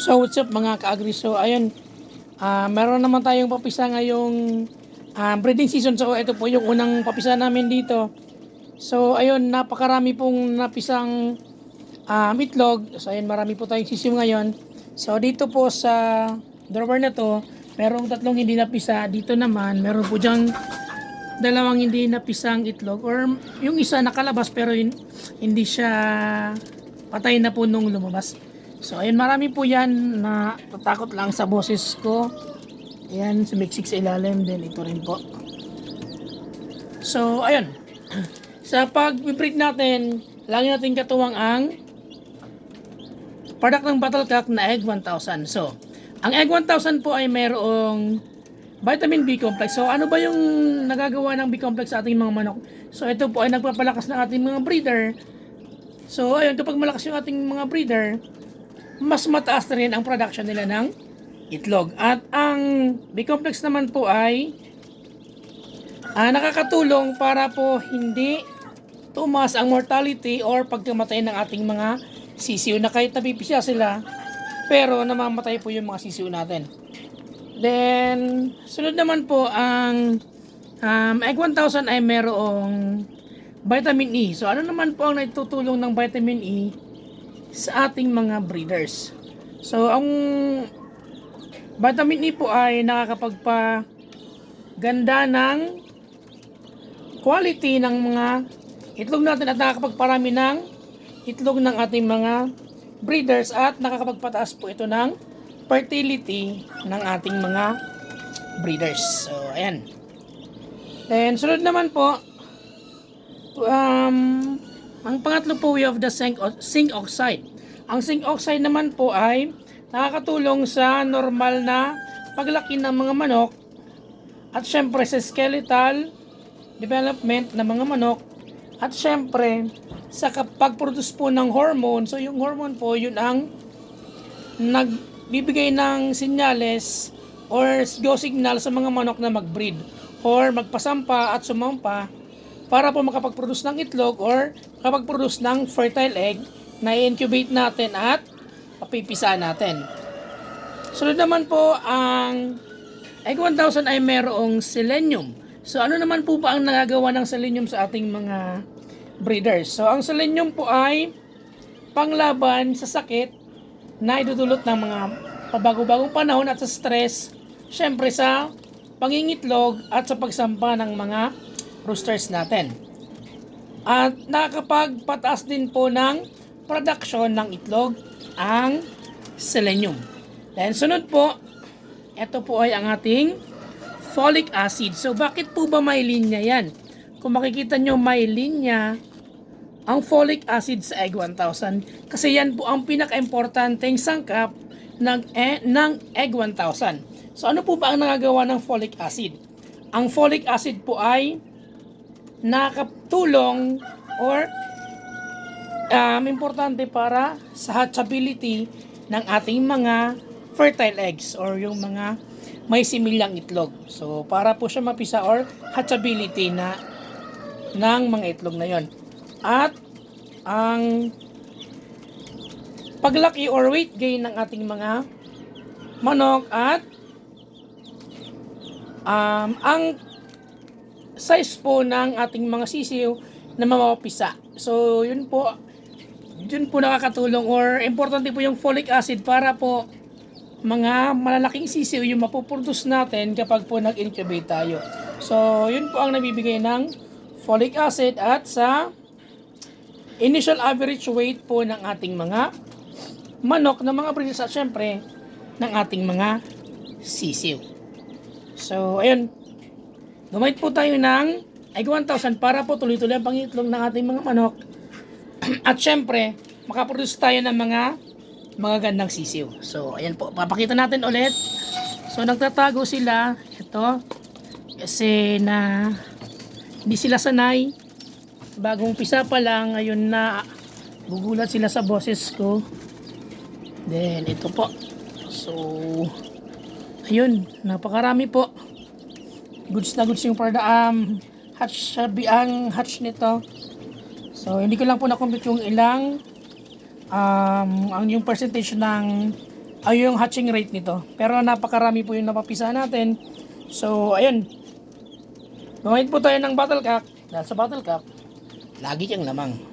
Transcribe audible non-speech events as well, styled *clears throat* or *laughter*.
So what's up mga ka-agri? So ayun, ah meron naman tayong papisa ngayong ah, breeding season. So ito po yung unang papisa namin dito. So ayun, napakarami pong napisang um, itlog. So ayun, marami po tayong sisiw ngayon. So dito po sa drawer na to, merong tatlong hindi napisa. Dito naman, meron po dyan dalawang hindi napisang itlog or yung isa nakalabas pero hin- hindi siya patay na po nung lumabas. So ayun marami po yan na tatakot lang sa boses ko. Ayan, sumiksik sa ilalim din ito rin po. So ayun. *clears throat* Sa pag-breed natin, lagi natin katuwang ang product ng Battlecock na Egg 1000. So, ang Egg 1000 po ay mayroong vitamin B complex. So, ano ba yung nagagawa ng B complex sa ating mga manok? So, ito po ay nagpapalakas ng ating mga breeder. So, ayun, kapag malakas yung ating mga breeder, mas mataas na rin ang production nila ng itlog. At ang B complex naman po ay ah, nakakatulong para po hindi tumaas ang mortality or pagkamatay ng ating mga sisiw na kahit napipisya sila pero namamatay po yung mga sisiw natin. Then, sunod naman po ang um, Egg 1000 ay merong vitamin E. So, ano naman po ang naitutulong ng vitamin E sa ating mga breeders? So, ang vitamin E po ay nakakapagpa ganda ng quality ng mga itlog natin at nakakapagparami ng itlog ng ating mga breeders at nakakapagpataas po ito ng fertility ng ating mga breeders. So, ayan. Then, sunod naman po, um, ang pangatlo po we have the zinc, zinc oxide. Ang zinc oxide naman po ay nakakatulong sa normal na paglaki ng mga manok at syempre sa skeletal development ng mga manok at syempre sa pag-produce po ng hormone. So yung hormone po yun ang nagbibigay ng sinyales or go signal sa mga manok na mag-breed or magpasampa at sumampa para po makapag-produce ng itlog or makapag-produce ng fertile egg na i-incubate natin at papipisa natin. Sunod naman po ang Egg 1000 ay merong selenium. So ano naman po ba ang nagagawa ng selenium sa ating mga breeders? So ang selenium po ay panglaban sa sakit na idudulot ng mga pabago-bagong panahon at sa stress, syempre sa pangingitlog at sa pagsampa ng mga roosters natin. At nakakapagpataas din po ng production ng itlog ang selenium. Then sunod po, ito po ay ang ating folic acid. So bakit po ba may linya yan? Kung makikita nyo may linya ang folic acid sa egg 1000 kasi yan po ang pinaka-importanteng sangkap ng, e, ng egg 1000. So ano po ba ang nagagawa ng folic acid? Ang folic acid po ay nakatulong or um, importante para sa hatchability ng ating mga fertile eggs or yung mga may similyang itlog. So, para po siya mapisa or hatchability na ng mga itlog na yon. At ang paglaki or weight gain ng ating mga manok at um, ang size po ng ating mga sisiw na mamapisa. So, yun po, yun po nakakatulong or importante po yung folic acid para po mga malalaking sisiw yung mapuproduce natin kapag po nag-incubate tayo. So, yun po ang nabibigay ng folic acid at sa initial average weight po ng ating mga manok ng mga breeders at syempre ng ating mga sisiw. So, ayun. Gumamit po tayo ng egg 1,000 para po tuloy-tuloy ang pangitlog ng ating mga manok. *clears throat* at syempre, makaproduce tayo ng mga mga gandang sisiw. So, ayan po. Papakita natin ulit. So, nagtatago sila. Ito. Kasi na hindi sila sanay. Bagong pisa pa lang. Ayun na gugulat sila sa boses ko. Then, ito po. So, ayun. Napakarami po. Goods na goods yung para um, hatch, sabi ang hatch nito. So, hindi ko lang po na-compute yung ilang um, ang yung percentage ng ay yung hatching rate nito. Pero napakarami po yung napapisa natin. So, ayun. Gumamit po tayo ng bottle cap. Dahil sa bottle cap, lagi kang lamang.